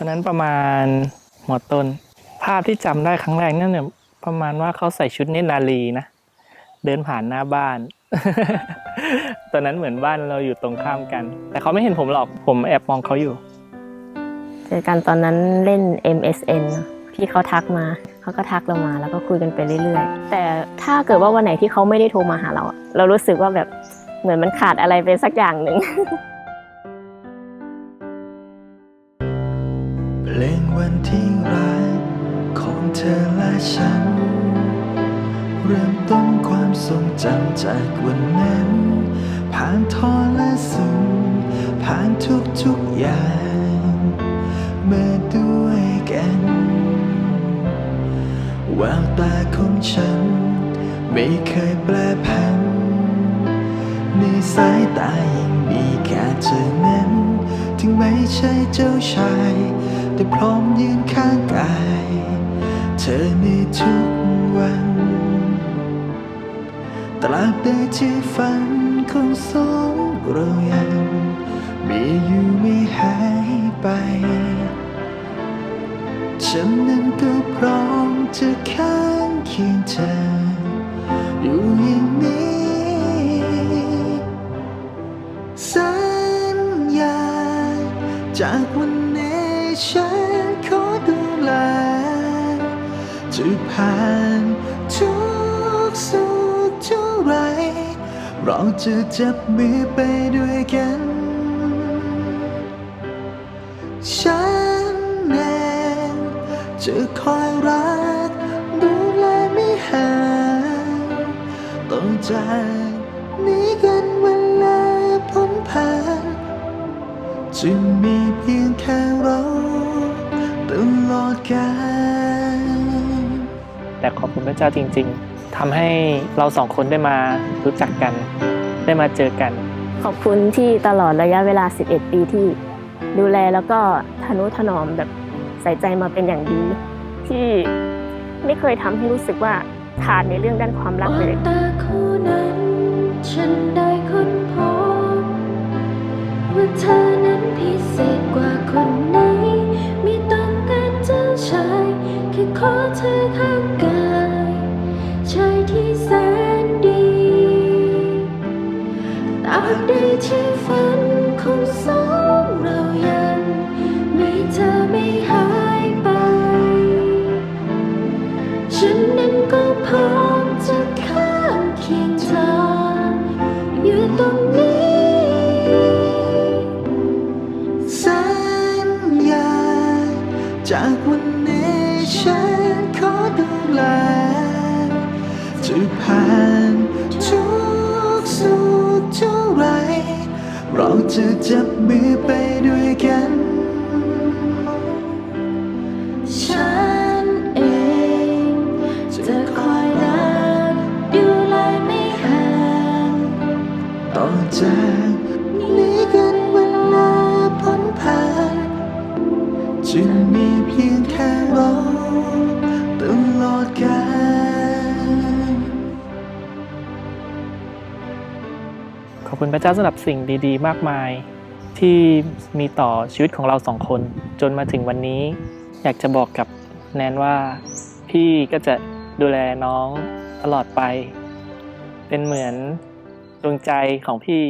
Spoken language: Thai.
อนนั้นประมาณหมอต้น ภาพที่จำได้ครั้งแรกนั่นเนี่ยประมาณว่าเขาใส่ชุดเนตรนารีนะ เดินผ่านหน้าบ้าน ตอนนั้นเหมือนบ้านเราอยู่ตรงข้ามกัน แต่เขาไม่เห็นผมหรอกผมแอบมองเขาอยู่ เจอกันตอนนั้นเล่น MSN เนอะพี่เขาทักมาเขาก็ทักเรามาแล้วก็คุยกันไปเรื่อยๆ แต่ถ้าเกิดว่าวันไหนที่เขาไม่ได้โทรมาหาเราอะเรารู้สึกว่าแบบเหมือนมันขาดอะไรไปสักอย่างหนึ่ง ลงวันที่รักของเธอและฉัน เริ่มต้นความทรงจำจากวันนั้น ผ่านทอและสูงผ่านทุกทุกๆอย่างเมื่อด้วยกันแววตาของฉัน ไม่เคยแปรผัน ในสายตายังมีแค่เธอนั้น ถึงไม่ใช่เจ้าชาย แต่พร้อมยืนข้างกาย เธอในทุกวันตราบใดที่ฝันของสองเรายังมีอยู่ไม่หายไป ฉันนั้นก็พร้อมจะข้างเคียงเธอ อยู่อย่างนี้ จะผ่านทุกสุขเท่าไร เราจะจับมือไปด้วยกัน ฉันเองจะคอยรักดูแลไม่ห่างต่อจากนี้กันเวลาพ้นผ่านจึงมีเพียงแค่เราตลอดกาล แต่ขอบคุณพระเจ้าจริง ๆทำให้เราสองคนได้มารู้จักกัน ได้มาเจอกัน ขอบคุณที่ตลอดระยะเวลา 11 ปีที่ ดูแลแล้วก็ทนุถนอมแบบใส่ใจมาเป็นอย่างดี ที่ไม่เคยทำให้รู้สึกว่าขาดในเรื่องด้านความรักเลยตาคู่นั้นฉันได้ค้นพบว่าเธอนั้นพิเศษกว่าคนไหนไม่ต้องการเจ้าชายแค่ขอเธอข้าาบใดที่ฝันของสองเรายังมีเธอไม่หายไป ฉันนั้นก็พร้อมจะข้างเคียงเธอ อยู่ตรงนี้ สัญญา จากวันนี้ฉันขอดูแลจะผ่านทุก เราจะจับมือไปด้วยกัน ฉันเองจะคอยรักดูแลไม่ห่างต่อจากนี้กันเวลาพ้นผ่านจึงมีเพียงแค่เราตลอดกาล ขอบคุณพระเจ้าสำหรับสิ่งดีๆ มากมาย ที่มีต่อชีวิตของเราสองคน จนมาถึงวันนี้ อยากจะบอกกับแนนว่า พี่ก็จะดูแลน้องตลอดไป เป็นเหมือนดวงใจของพี่